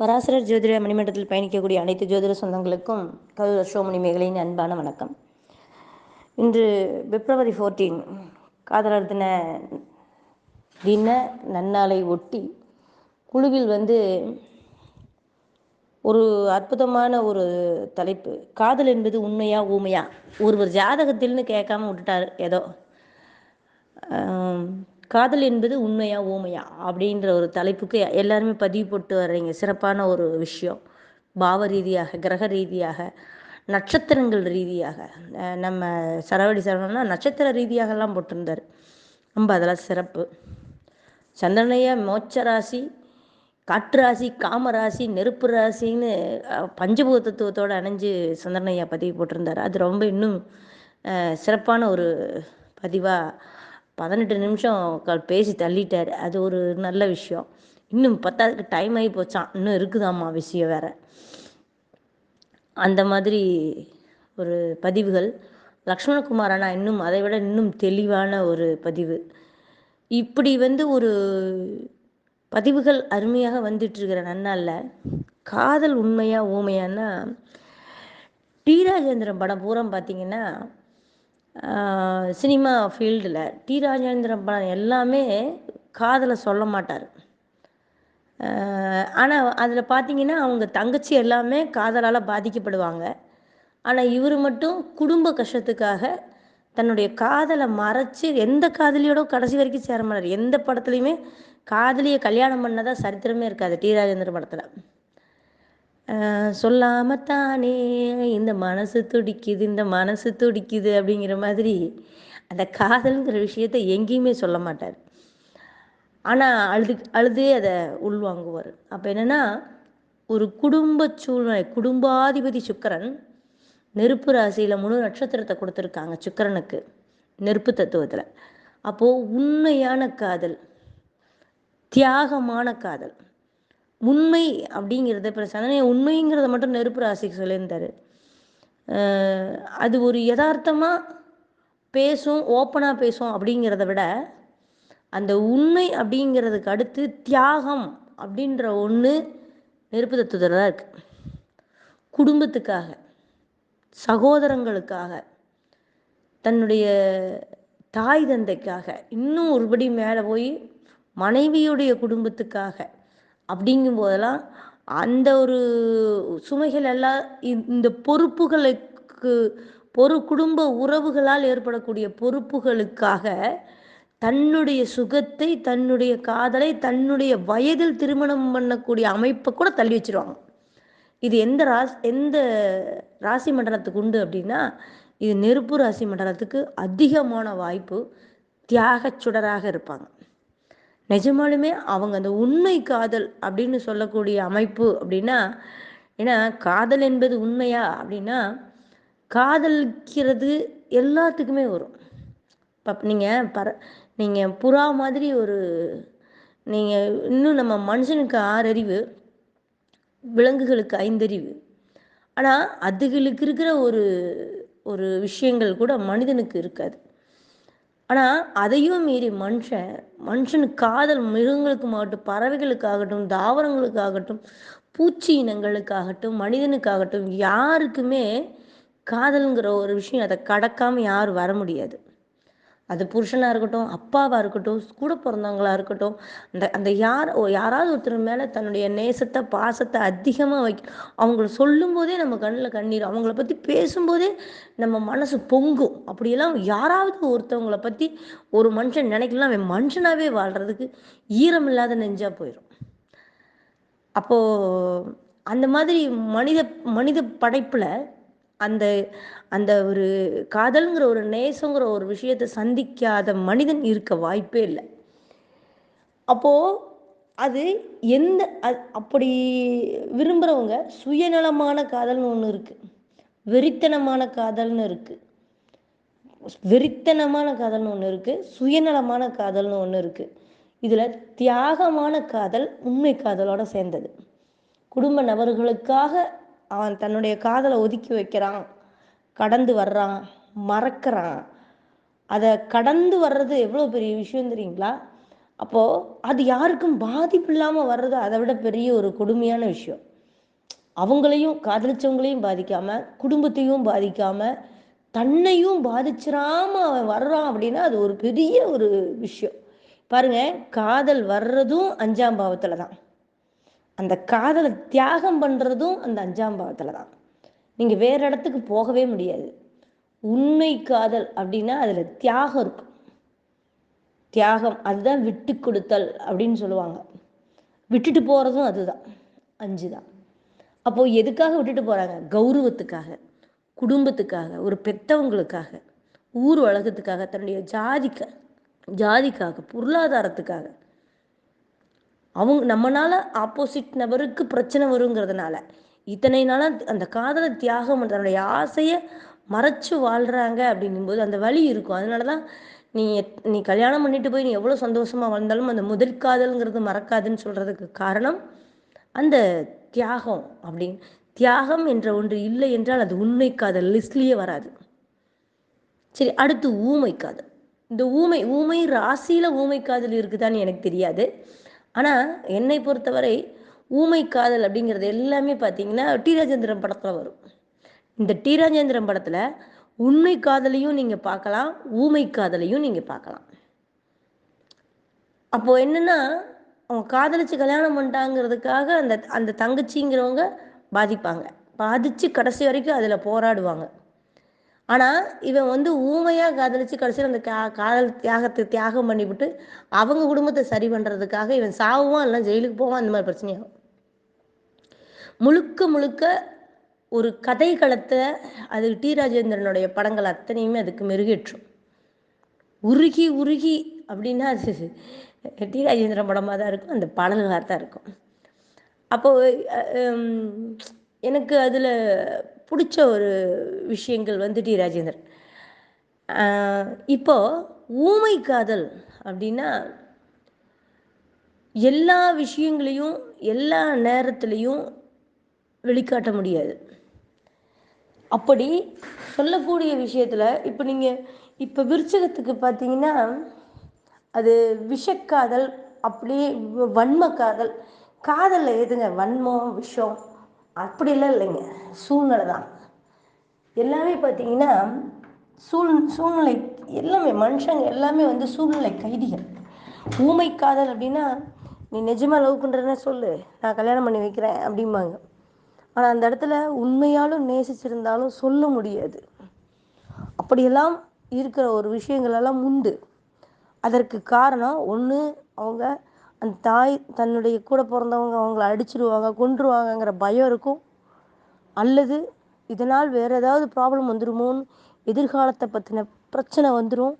பராசரர் ஜோதிட மணிமண்டலத்தில் பயணிக்கக்கூடிய அனைத்து ஜோதிட சொந்தங்களுக்கும் கவித அசோமணி மேகலையின் அன்பான வணக்கம். இன்று பிப்ரவரி ஃபோர்டீன் காதலர் தின தின நன்னாளை ஒட்டி குழுவில் வந்து ஒரு அற்புதமான ஒரு தலைப்பு காதல் என்பது உண்மையா ஊமையா? ஒருவர் ஜாதகத்தில்னு கேட்காம விட்டுட்டாரு ஏதோ. காதல் என்பது உண்மையா ஊமையா அப்படின்ற ஒரு தலைப்புக்கு எல்லாருமே பதிவு போட்டு வர்றீங்க. சிறப்பான ஒரு விஷயம். பாவ ரீதியாக கிரக ரீதியாக நட்சத்திரங்கள் ரீதியாக. நம்ம சரவடி சரவணம்னா நட்சத்திர ரீதியாகலாம் போட்டிருந்தார். ரொம்ப அதெல்லாம் சிறப்பு. சந்திரனைய மோட்ச ராசி காற்று ராசி காம ராசி நெருப்பு ராசின்னு அஹ், பஞ்சபூத தத்துவத்தோடு அணைஞ்சு சந்திரனையா பதிவு போட்டிருந்தார். அது ரொம்ப இன்னும் சிறப்பான ஒரு பதிவாக பதினெட்டு நிமிஷம் பேசி தள்ளிட்டார். அது ஒரு நல்ல விஷயம். இன்னும் பத்தாவதுக்கு டைம் ஆகி போச்சான் இன்னும் இருக்குதாம்மா விஷயம் வேற. அந்த மாதிரி ஒரு பதிவுகள். லக்ஷ்மணகுமார் ஆனால் இன்னும் அதை விட இன்னும் தெளிவான ஒரு பதிவு. இப்படி வந்து ஒரு பதிவுகள் அருமையாக வந்துட்டுருக்கிற நன்னால காதல் உண்மையாக ஊமையான்னா டி. ராஜேந்திரன் படம் பூரம் பார்த்தீங்கன்னா சினிமா ஃபீல்டில் டி ராஜேந்திரன் படம் எல்லாமே காதலை சொல்ல மாட்டார். ஆனால் அதில் பார்த்தீங்கன்னா அவங்க தங்கச்சி எல்லாமே காதலால் பாதிக்கப்படுவாங்க. ஆனால் இவர் மட்டும் குடும்ப கஷ்டத்துக்காக தன்னுடைய காதலை மறைச்சு எந்த காதலியோட கடைசி வரைக்கும் சேர மாட்டார். எந்த படத்துலையுமே காதலியை கல்யாணம் பண்ணதாக சரித்திரமே இருக்காது டி ராஜேந்திர படத்தில். சொல்லாமத்தானே இந்த மனசு துடிக்குது இந்த மனசு துடிக்குது அப்படிங்கிற மாதிரி அந்த காதல்ங்கிற விஷயத்தை எங்கேயுமே சொல்ல மாட்டார். ஆனால் அழுது அழுதே அதை உள்வாங்குவார். அப்போ என்னென்னா ஒரு குடும்ப சூழ்நிலை குடும்பாதிபதி சுக்கிரன் நெருப்பு ராசியில் முழு நட்சத்திரத்தை கொடுத்துருக்காங்க சுக்கிரனுக்கு நெருப்பு தத்துவத்தில். அப்போது உண்மையான காதல் தியாகமான காதல். உண்மை அப்படிங்கிறத இப்போ சந்தனைய உண்மைங்கிறத மட்டும் நெருப்பு ராசிக்கு சொல்லியிருந்தாரு. அது ஒரு யதார்த்தமாக பேசும் ஓப்பனாக பேசும் அப்படிங்கிறத விட அந்த உண்மை அப்படிங்கிறதுக்கு அடுத்து தியாகம் அப்படின்ற ஒன்று நெருப்பு தத்துவத்தில் தான் இருக்குது குடும்பத்துக்காக சகோதரங்களுக்காக தன்னுடைய தாய் தந்தைக்காக இன்னும் ஒருபடி மேலே போய் மனைவியுடைய குடும்பத்துக்காக அப்படிங்கும் போதெல்லாம் அந்த ஒரு சுமைகள் எல்லாம் இந்த பொறுப்புகளுக்கு பொறு குடும்ப உறவுகளால் ஏற்படக்கூடிய பொறுப்புகளுக்காக தன்னுடைய சுகத்தை தன்னுடைய காதலை தன்னுடைய வயதில் திருமணம் பண்ணக்கூடிய அமைப்பை கூட தள்ளி வச்சிருவாங்க. இது எந்த ராசி எந்த ராசி மண்டலத்துக்கு உண்டு அப்படின்னா இது நெருப்பு ராசி மண்டலத்துக்கு அதிகமான வாய்ப்பு தியாகச் சுடராக இருப்பாங்க. நிஜமாலுமே அவங்க அந்த உண்மை காதல் அப்படின்னு சொல்லக்கூடிய அமைப்பு அப்படின்னா ஏன்னா காதல் என்பது உண்மையா அப்படின்னா காதலிக்கிறது எல்லாத்துக்குமே வரும். இப்போ நீங்கள் பர நீங்கள் புறா மாதிரி ஒரு நீங்கள் இன்னும் நம்ம மனுஷனுக்கு ஆறறிவு விலங்குகளுக்கு ஐந்தறிவு. ஆனால் அதுகளுக்கு இருக்கிற ஒரு ஒரு விஷயங்கள் கூட மனிதனுக்கு இருக்காது. ஆனால் அதையும் மீறி மனுஷன் மனுஷன் காதல் மிருகங்களுக்குமாகட்டும் பறவைகளுக்காகட்டும் தாவரங்களுக்காகட்டும் பூச்சி இனங்களுக்காகட்டும் மனிதனுக்காகட்டும் யாருக்குமே காதலுங்கிற ஒரு விஷயம் அதை கடக்காமல் யாரும் வர முடியாது. அது புருஷனாக இருக்கட்டும் அப்பாவாக இருக்கட்டும் கூட பிறந்தவங்களா இருக்கட்டும் அந்த அந்த யார் ஓ- யாராவது ஒருத்தர் மேலே தன்னுடைய நேசத்தை பாசத்தை அதிகமாக வைக்க அவங்கள சொல்லும்போதே நம்ம கண்ணில் கண்ணீர் அவங்கள பற்றி பேசும்போதே நம்ம மனசு பொங்கும். அப்படியெல்லாம் யாராவது ஒருத்தவங்கள பற்றி ஒரு மனுஷன் நினைக்கலாம் அவன் மனுஷனாகவே வாழ்கிறதுக்கு ஈரம் இல்லாத நெஞ்சாக போயிடும் அப்போது அந்த மாதிரி மனித மனித படைப்பில் அந்த அந்த ஒரு காதல்ங்கிற ஒரு நேசங்கிற ஒரு விஷயத்தை சந்திக்காத மனிதன் இருக்க வாய்ப்பே இல்லை. அப்போது அது எந்த அ- அப்படி விரும்புகிறவங்க சுயநலமான காதல்னு ஒன்று இருக்குது வெறித்தனமான காதல்னு இருக்குது வெறித்தனமான காதல்னு ஒன்று இருக்குது சுயநலமான காதல்னு ஒன்று இருக்குது இதில் தியாகமான காதல் உண்மை காதலோட சேர்ந்தது. குடும்ப நபர்களுக்காக அவன் தன்னுடைய காதலை ஒதுக்கி வைக்கிறான். கடந்து வர்றான். மறக்கிறான். அதை கடந்து வர்றது எவ்வளோ பெரிய விஷயம் தெரியுங்களா? அப்போது அது யாருக்கும் பாதிப்பு இல்லாமல் வர்றது அதை விட பெரிய ஒரு கொடுமையான விஷயம். அவங்களையும் காதலிச்சவங்களையும் பாதிக்காமல் குடும்பத்தையும் பாதிக்காமல் தன்னையும் பாதிச்சிடாம அவன் வர்றான் அப்படின்னா அது ஒரு பெரிய ஒரு விஷயம். பாருங்க காதல் வர்றதும் அஞ்சாம் பாவத்தில் தான். அந்த காதலை தியாகம் பண்ணுறதும் அந்த அஞ்சாம் பாவத்தில் தான். நீங்கள் வேறு இடத்துக்கு போகவே முடியாது. உண்மை காதல் அப்படின்னா அதில் தியாகம் இருக்கும். தியாகம் அதுதான் விட்டு கொடுத்தல் அப்படின்னு சொல்லுவாங்க. விட்டுட்டு போகிறதும் அதுதான் அஞ்சு தான் அப்போது எதுக்காக விட்டுட்டு போகிறாங்க கௌரவத்துக்காக குடும்பத்துக்காக ஒரு பெத்தவங்களுக்காக ஊர் உலகத்துக்காக தன்னுடைய ஜாதிக்க ஜாதிக்காக பொருளாதாரத்துக்காக அவங்க நம்மனால ஆப்போசிட் நபருக்கு பிரச்சனை வருங்கிறதுனால இத்தனை நாளாக அந்த காதலை தியாகம் தன்னுடைய ஆசையை மறைச்சு வாழ்கிறாங்க அப்படிங்கும்போது அந்த வழி இருக்கும். அதனால தான் நீ எத்- நீ கல்யாணம் பண்ணிட்டு போய் நீ எவ்வளோ சந்தோஷமாக வாழ்ந்தாலும் அந்த முதல் காதல்ங்கிறது மறக்காதுன்னு சொல்கிறதுக்கு காரணம் அந்த தியாகம் அப்படின்னு தியாகம் என்ற ஒன்று இல்லை என்றால் அது உண்மை காதல் லிஸ்ட்லேயே வராது. சரி அடுத்து ஊமை காதல். இந்த ஊமை ஊமை ராசியில் ஊமை காதல் இருக்குதான்னு எனக்கு தெரியாது. ஆனால் என்னை பொறுத்தவரை ஊமை காதல் அப்படிங்கிறது எல்லாமே பார்த்தீங்கன்னா டி ராஜேந்திரன் படத்தில் வரும். இந்த டி ராஜேந்திரன் படத்தில் உண்மை காதலையும் நீங்கள் பார்க்கலாம் ஊமை காதலையும் நீங்கள் பார்க்கலாம். அப்போது என்னென்னா அவங்க காதலிச்சு கல்யாணம் பண்ணிட்டாங்கிறதுக்காக அந்த அந்த தங்கச்சிங்கிறவங்க பாதிப்பாங்க. பாதித்து கடைசி வரைக்கும் அதில் போராடுவாங்க. ஆனால் இவன் வந்து ஊமையாக காதலிச்சு கடைசியில் அந்த கா காதல் தியாகத்தை தியாகம் பண்ணிவிட்டு அவங்க குடும்பத்தை சரி பண்ணுறதுக்காக இவன் சாவுவான் இல்லை ஜெயிலுக்கு போவான் அந்த மாதிரி பிரச்சனையாகும். முழுக்க முழுக்க ஒரு கதை களத்தை அது டி. ராஜேந்திரனுடைய படங்கள் அத்தனையுமே அதுக்கு மெருகேற்றும். உருகி உருகி அப்படின்னா அது டி. ராஜேந்திரன் படமாக தான் இருக்கும் அந்த பாடல்களாக தான் இருக்கும் அப்போது எனக்கு அதில் பிடிச்ச ஒரு விஷயங்கள் வந்து டி ராஜேந்திரன். இப்போ ஊமை காதல் அப்படின்னா எல்லா விஷயங்களையும் எல்லா நேரத்துலையும் வெளிக்காட்ட முடியாது. அப்படி சொல்லக்கூடிய விஷயத்தில் இப்போ நீங்கள் இப்போ விருச்சகத்துக்கு பார்த்தீங்கன்னா அது விஷக்காதல் அப்படியே வன்ம காதல் காதலில் எதுங்க? வன்மம் விஷம் அப்படிலாம் இல்லைங்க. சூழ்நிலை தான். எல்லாமே பார்த்தீங்கன்னா சூழ் சூழ்நிலை எல்லாமே மனுஷங்க எல்லாமே வந்து சூழ்நிலை கைதிகள். ஊமை காதல் அப்படின்னா நீ நிஜமாக லவ் பண்ணுறதுனா சொல்லு. நான் கல்யாணம் பண்ணி வைக்கிறேன் அப்படிம்பாங்க. ஆனால் அந்த இடத்துல உண்மையாலும் நேசிச்சிருந்தாலும் சொல்ல முடியாது. அப்படியெல்லாம் இருக்கிற ஒரு விஷயங்களெல்லாம் உண்டு. அதற்கு காரணம் ஒன்று அவங்க அந்த தாய் தன்னுடைய கூட பிறந்தவங்க அவங்கள அடிச்சிருவாங்க கொன்றுவாங்கங்கிற பயம் இருக்கும். அல்லது இதனால் வேறு ஏதாவது ப்ராப்ளம் வந்துருமோன்னு எதிர்காலத்தை பற்றின பிரச்சனை வந்துடும்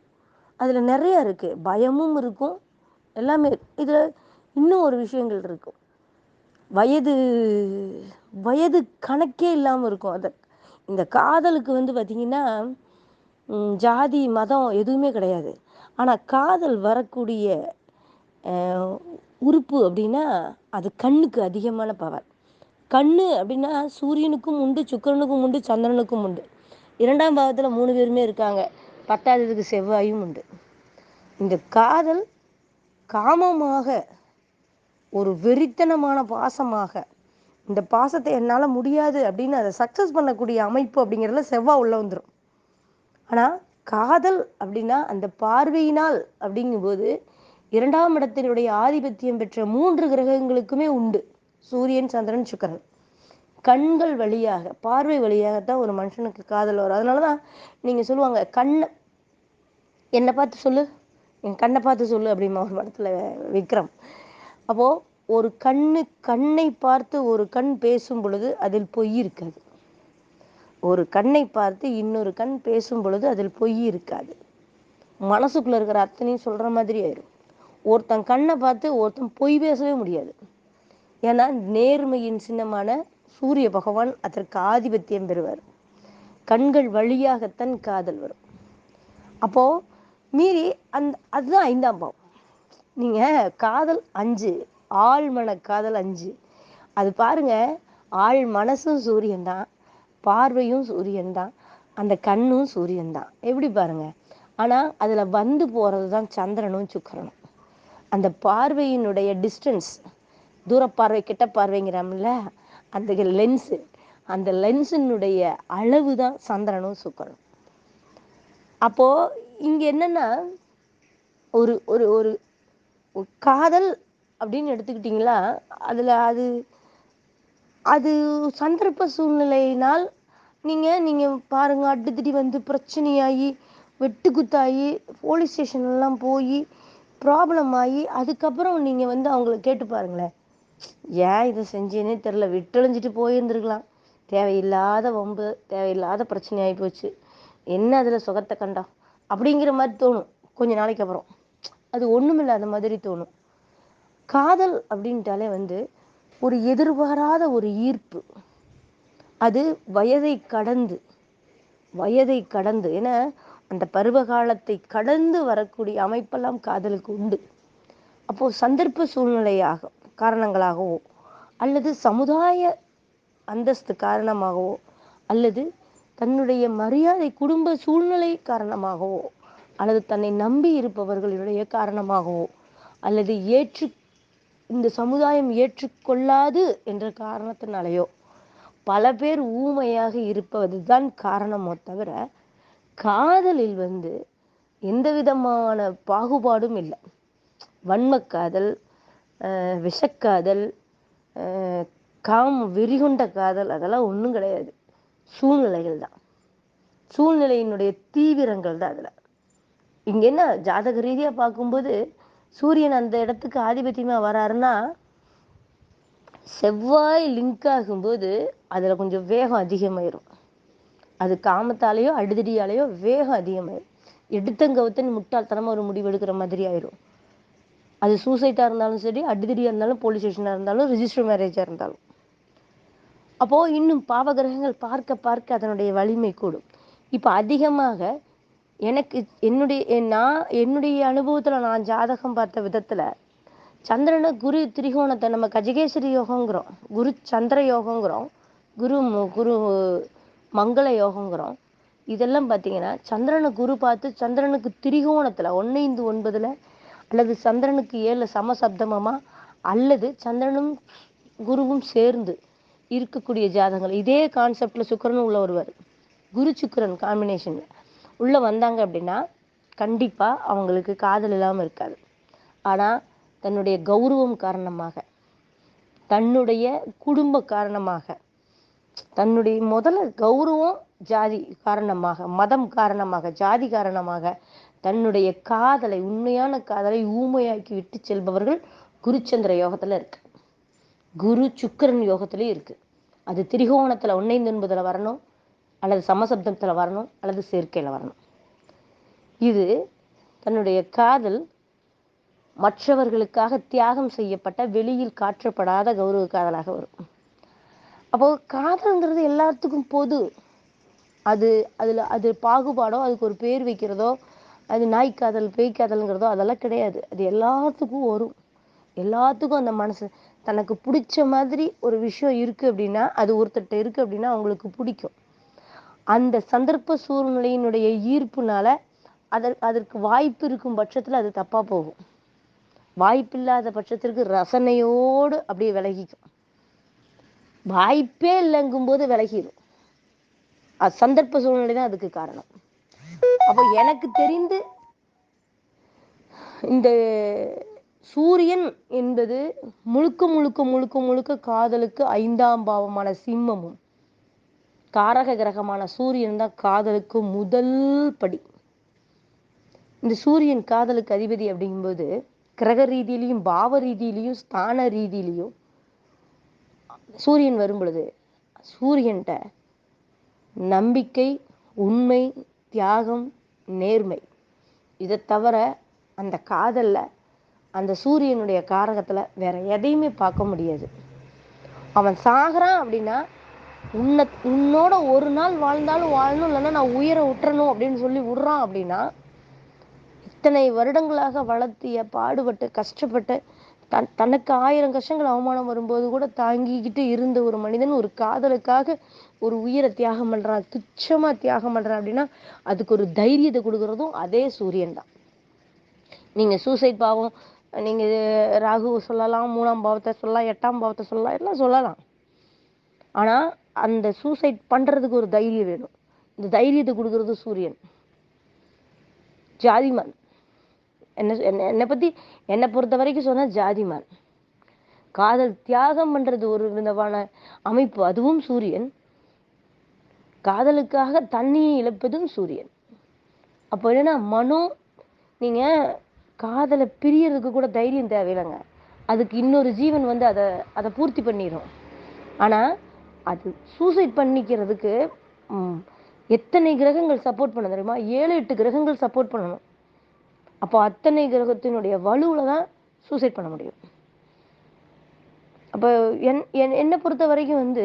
அதில் நிறைய இருக்குது பயமும் இருக்கும். எல்லாமே இதில் இன்னும் ஒரு விஷயங்கள் இருக்கும். வயது வயது கணக்கே இல்லாமல் இருக்கும். அந்த இந்த காதலுக்கு வந்து பார்த்திங்கன்னா ஜாதி மதம் எதுவுமே கிடையாது. ஆனால் காதல் வரக்கூடிய உறுப்பு அப்படின்னா அது கண்ணுக்கு அதிகமான பவர் கண்ணு அப்படின்னா சூரியனுக்கும் உண்டு சுக்கிரனுக்கும் உண்டு சந்திரனுக்கும் உண்டு. இரண்டாம் பாவத்தில் மூணு பேருமே இருக்காங்க. பத்தாததுக்கு செவ்வாயும் உண்டு. இந்த காதல் காமமாக ஒரு வெறித்தனமான பாசமாக இந்த பாசத்தை என்னால் முடியாது அப்படின்னு அதை சக்ஸஸ் பண்ணக்கூடிய அமைப்பு அப்படிங்கிறதுல செவ்வாய் உள்ள வந்துடும் ஆனால் காதல் அப்படின்னா அந்த பார்வையினால் அப்படிங்கும்போது இரண்டாம் இடத்தினுடைய ஆதிபத்தியம் பெற்ற மூன்று கிரகங்களுக்குமே உண்டு. சூரியன் சந்திரன் சுக்கரன். கண்கள் வழியாக பார்வை வழியாகத்தான் ஒரு மனுஷனுக்கு காதல் வரும். அதனால தான் நீங்கள் சொல்லுவாங்க கண்ணை என்னை பார்த்து சொல்லு என் கண்ணை பார்த்து சொல்லு அப்படிமா ஒரு படத்தில் விக்ரம். அப்போது ஒரு கண்ணு கண்ணை பார்த்து ஒரு கண் பேசும் பொழுது அதில் பொய் இருக்காது. ஒரு கண்ணை பார்த்து இன்னொரு கண் பேசும் பொழுது அதில் பொய் இருக்காது. மனசுக்குள்ளே இருக்கிற அத்தனையும் சொல்கிற மாதிரி ஆயிரும். ஒருத்தன் கண்ணை பார்த்து ஒருத்தன் பொய் பேசவே முடியாது. ஏன்னா நேர்மையின் சின்னமான சூரிய பகவான் அதற்கு ஆதிபத்தியம் பெறுவார். கண்கள் வழியாகத்தான் காதல் வரும். அப்போ மீறி அந்த அதுதான் ஐந்தாம் பாவம். நீங்க காதல் அஞ்சு ஆழ்மன காதல் அஞ்சு. அது பாருங்க ஆள் மனசும் சூரியன் தான் பார்வையும் சூரியன் தான் அந்த கண்ணும் சூரியன் தான். எப்படி பாருங்க? ஆனா அதுல வந்து போறது தான் சந்திரனும் சுக்கரனும். அந்த பார்வையினுடைய டிஸ்டன்ஸ் தூரப்பார்வை கிட்ட பார்வைங்கிறாமல அந்த லென்ஸு அந்த லென்ஸினுடைய அளவு தான் சந்திரனும் சுக்கரனும். அப்போது இங்கே என்னென்னா ஒரு ஒரு ஒரு காதல் அப்படின்னு எடுத்துக்கிட்டிங்களா அதில் அது அது சந்தர்ப்ப சூழ்நிலையினால் நீங்கள் நீங்கள் பாருங்கள் அடித்தடி வந்து பிரச்சனையாகி வெட்டுக்குத்தாகி போலீஸ் ஸ்டேஷன்லாம் போய் ப்ராப்ளம் ஆகி அதுக்கப்புறம் நீங்கள் வந்து அவங்கள கேட்டு பாருங்களேன். ஏன் இதை செஞ்சேனே தெரில விட்டொழிஞ்சிட்டு போயிருந்துருக்கலாம். தேவையில்லாத வம்பு தேவையில்லாத பிரச்சனை ஆகி போச்சு. என்ன அதில் சுகத்தை கண்டா அப்படிங்கிற மாதிரி தோணும். கொஞ்ச நாளைக்கு அப்புறம். அது ஒன்றுமில்லாத மாதிரி தோணும். காதல் அப்படின்ட்டாலே வந்து ஒரு எதிர்பாராத ஒரு ஈர்ப்பு. அது வயதை கடந்து வயதை கடந்து. ஏன்னா அந்த பருவ காலத்தை கடந்து வரக்கூடிய அமைப்பெல்லாம் காதலுக்கு உண்டு. அப்போ சந்தர்ப்ப சூழ்நிலையாக காரணங்களாகவோ அல்லது சமுதாய அந்தஸ்து காரணமாகவோ அல்லது தன்னுடைய மரியாதை குடும்ப சூழ்நிலை காரணமாகவோ அல்லது தன்னை நம்பி இருப்பவர்களுடைய காரணமாகவோ அல்லது ஏற்று இந்த சமுதாயம் ஏற்றுக்கொள்ளாது என்ற காரணத்தினாலேயோ பல பேர் ஊமையாக இருப்பதுதான் காரணமோ தவிர காதலில் வந்து எந்த விதமான பாகுபாடும் இல்லை. வன்மக்காதல் விஷக்காதல் காம் வெறிகொண்ட காதல் அதெல்லாம் ஒன்றும் கிடையாது. சூழ்நிலைகள் தான். சூழ்நிலையினுடைய தீவிரங்கள் தான் அதில். இங்கே என்ன ஜாதக ரீதியாக பார்க்கும்போது சூரியன் அந்த இடத்துக்கு ஆதிபத்தியமாக வராருன்னா செவ்வாய் லிங்க் ஆகும்போது அதில் கொஞ்சம் வேகம் அதிகமாயிரும். அது காமத்தாலேயோ அடுதடியாலேயோ வேகம் அதிகமாயிடும் எடுத்தங்கவுத்தன் முட்டாள்தனமாக ஒரு முடிவு எடுக்கிற மாதிரி ஆயிரும். அது சூசைட்டாக இருந்தாலும் சரி அடுதடியா இருந்தாலும் போலீஸ் ஸ்டேஷனாக இருந்தாலும் ரிஜிஸ்டர் மேரேஜாக இருந்தாலும். அப்போது இன்னும் பாவகிரகங்கள் பார்க்க பார்க்க அதனுடைய வலிமை கூடும். இப்போ அதிகமாக எனக்கு என்னுடைய நான் என்னுடைய அனுபவத்தில் நான் ஜாதகம் பார்த்த விதத்தில் சந்திரனை குரு திரிகோணத்தை நம்ம கஜகேசரி யோகங்கிறோம். குரு சந்திர யோகங்கிறோம். குரு குரு மங்கள யோகங்கிறோம். இதெல்லாம் பார்த்தீங்கன்னா சந்திரனை குரு பார்த்து சந்திரனுக்கு திரிகோணத்துல ஒன்னைந்து ஒன்பதில் அல்லது சந்திரனுக்கு ஏழு சமசப்தமமாக அல்லது சந்திரனும் குருவும் சேர்ந்து இருக்கக்கூடிய ஜாதகங்கள். இதே கான்செப்டில் சுக்கிரனும் உள்ள வருவார். குரு சுக்கரன் காம்பினேஷனில் உள்ளே வந்தாங்க அப்படின்னா கண்டிப்பாக அவங்களுக்கு காதல் இல்லாமல் இருக்காது. ஆனால் தன்னுடைய கௌரவம் காரணமாக தன்னுடைய குடும்ப காரணமாக தன்னுடைய முதல்ல கௌரவம் ஜாதி காரணமாக மதம் காரணமாக ஜாதி காரணமாக தன்னுடைய காதலை உண்மையான காதலை ஊமையாக்கி விட்டு செல்பவர்கள் குருச்சந்திர யோகத்துல இருக்கு. குரு சுக்கிரன் யோகத்திலயும் இருக்கு. அது திரிகோணத்துல ஒன்னைந்து ஒன்பதுல வரணும் அல்லது சமசப்தத்துல வரணும் அல்லது சேர்க்கையில வரணும். இது தன்னுடைய காதல் மற்றவர்களுக்காக தியாகம் செய்யப்பட்ட வெளியில் காற்றப்படாத கௌரவ காதலாக வரும். அப்போ காதல்ங்கிறது எல்லாத்துக்கும் பொது. அது அதில் அது பாகுபாடோ அதுக்கு ஒரு பேர் வைக்கிறதோ அது நாய் காதல் பேய் காதல்ங்கிறதோ அதெல்லாம் கிடையாது. அது எல்லாத்துக்கும் வரும். எல்லாத்துக்கும் அந்த மனசு தனக்கு பிடிச்ச மாதிரி ஒரு விஷயம் இருக்கு அப்படின்னா அது ஒருத்தர்கிட்ட இருக்கு அப்படின்னா அவங்களுக்கு பிடிக்கும். அந்த சந்தர்ப்ப சூழ்நிலையினுடைய ஈர்ப்புனால அதற் அதற்கு வாய்ப்பு இருக்கும் பட்சத்தில் அது தப்பாக போகும். வாய்ப்பில்லாத பட்சத்திற்கு ரசனையோடு அப்படியே விலகிக்கும். வாய்ப்பே இல்லைங்கும்போது விலகிடும் அது சந்தர்ப்ப சூழ்நிலை தான் அதுக்கு காரணம். அப்போ எனக்கு தெரிந்து இந்த சூரியன் என்பது முழுக்க முழுக்க முழுக்க முழுக்க காதலுக்கு ஐந்தாம் பாவமான சிம்மமும் காரக கிரகமான சூரியன் தான் காதலுக்கு முதல் படி. இந்த சூரியன் காதலுக்கு அதிபதி அப்படிங்கும்போது கிரக ரீதியிலையும் பாவ ரீதியிலையும் ஸ்தான ரீதியிலையும் சூரியன் வரும் பொழுது சூரியன்ட்ட நம்பிக்கை உண்மை தியாகம் நேர்மை இதை தவிர அந்த காதலில் அந்த சூரியனுடைய காரகத்தில் வேற எதையுமே பார்க்க முடியாது. அவன் சாகிறான் அப்படின்னா உன்னை உன்னோட ஒரு நாள் வாழ்ந்தாலும் வாழணும் இல்லைன்னா நான் உயிரை விட்டுறணும் அப்படின்னு சொல்லி விடுறான் அப்படின்னா இத்தனை வருடங்களாக வளர்த்திய பாடுபட்டு கஷ்டப்பட்டு தன் தனக்கு ஆயிரம் கஷ்டங்கள் அவமானம் வரும்போது கூட தாங்கிக்கிட்டு இருந்த ஒரு மனிதன் ஒரு காதலுக்காக ஒரு உயிரை தியாகம் பண்ணுறான் துச்சமாக தியாகம் பண்ணுறான் அப்படின்னா அதுக்கு ஒரு தைரியத்தை கொடுக்கறதும் அதே சூரியன் தான். நீங்கள் சூசைட் பாவம் நீங்கள் ராகு சொல்லலாம் மூணாம் பாவத்தை சொல்லலாம் எட்டாம் பாவத்தை சொல்லலாம் எல்லாம் சொல்லலாம். ஆனால் அந்த சூசைட் பண்ணுறதுக்கு ஒரு தைரியம் வேணும். இந்த தைரியத்தை கொடுக்கறது சூரியன். ஜாதிமான். என்ன என்ன என்னை பற்றி என்னை பொறுத்த வரைக்கும் சொன்னால் ஜாதிமான். காதல் தியாகம் பண்ணுறது ஒரு விதமான அமைப்பு அதுவும் சூரியன். காதலுக்காக தண்ணியை இழப்பதும் சூரியன். அப்போ என்னன்னா மனோ நீங்கள் காதலை பிரியறதுக்கு கூட தைரியம் தேவையில்லைங்க. அதுக்கு இன்னொரு ஜீவன் வந்து அதை அதை பூர்த்தி பண்ணிடும் ஆனால் அது சூசைட் பண்ணிக்கிறதுக்கு எத்தனை கிரகங்கள் சப்போர்ட் பண்ண தெரியுமா? ஏழு எட்டு கிரகங்கள் சப்போர்ட் பண்ணணும். அப்போ அத்தனை கிரகத்தினுடைய வலுவில் தான் சூசைட் பண்ண முடியும். அப்போ என் என் என்னை பொறுத்த வரைக்கும் வந்து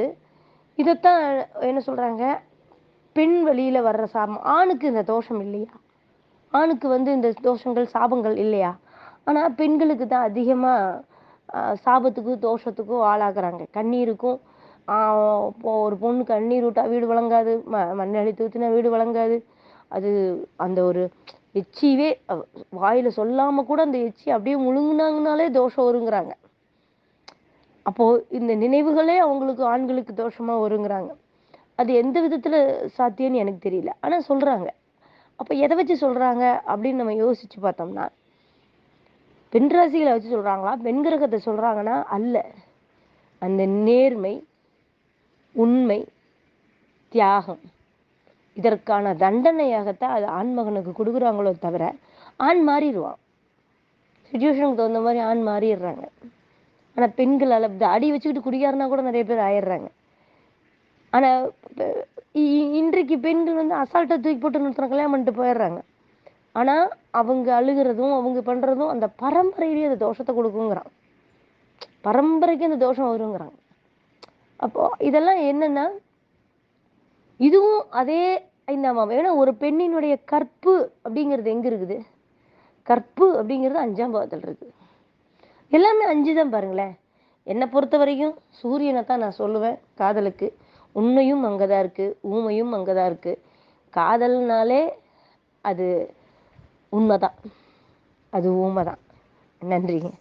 இதைத்தான் என்ன சொல்கிறாங்க பெண் வழியில் வர்ற சாபம். ஆணுக்கு இந்த தோஷம் இல்லையா? ஆணுக்கு வந்து இந்த தோஷங்கள் சாபங்கள் இல்லையா? ஆனால் பெண்களுக்கு தான் அதிகமாக சாபத்துக்கும் தோஷத்துக்கும் ஆளாகிறாங்க. கண்ணீருக்கும் இப்போ ஒரு பொண்ணு கண்ணீர் விட்டா வீடு வழங்காது. ம மண்ணை அடித்து ஊற்றினா வீடு வழங்காது. அது அந்த ஒரு எச்சியவே வாயில் சொல்லாமல் கூட அந்த எச்சி அப்படியே முழுங்கினாங்கனாலே தோஷம் வருங்கிறாங்க. அப்போது இந்த நினைவுகளே அவங்களுக்கு ஆண்களுக்கு தோஷமாக வருங்கிறாங்க. அது எந்த விதத்தில் சாத்தியம்னு எனக்கு தெரியல. ஆனால் சொல்கிறாங்க அப்போ எதை வச்சு சொல்கிறாங்க அப்படின்னு நம்ம யோசித்து பார்த்தோம்னா பெண் ராசிகளை வச்சு சொல்கிறாங்களா பெண் கிரகத்தை அல்ல. அந்த நேர்மை உண்மை தியாகம். இதற்கான தண்டனையாகத்தான் அது ஆண்மகனுக்கு கொடுக்குறாங்களோ தவிர ஆண் மாறிடுவான். சுச்சுவேஷனுக்கு தகுந்த மாதிரி ஆண் மாறிடுறாங்க. ஆனா பெண்களால் அடி வச்சுக்கிட்டு குடிக்காரனா கூட நிறைய பேர் ஆயிடுறாங்க. ஆனால் இ- இன்றைக்கு பெண்கள் வந்து அசால்ட்டை தூக்கி போட்டு நிறுத்தின கல்யாணம் பண்ணிட்டு போயிடுறாங்க. ஆனால் அவங்க அழுகிறதும் அவங்க பண்ணுறதும் அந்த பரம்பரையிலேயே அந்த தோஷத்தை கொடுக்குங்கிறான். பரம்பரைக்கு அந்த தோஷம் வருங்கிறாங்க. அப்போது இதெல்லாம் என்னென்னா இதுவும் அதே ஐந்தாம் பாவம் ஏன்னா ஒரு பெண்ணினுடைய கற்பு அப்படிங்கிறது எங்க இருக்குது? கற்பு அப்படிங்கிறது அஞ்சாம் பாவத்தில் இருக்குது எல்லாமே அஞ்சு தான் பாருங்களேன். என்னை பொறுத்த வரைக்கும் சூரியனை தான் நான் சொல்லுவேன் காதலுக்கு. உண்மையும் அங்கே தான் இருக்குது ஊமையும் அங்கே தான் இருக்குது காதல்னாலே அது உண்மைதான். அது ஊமை தான் நன்றிங்க.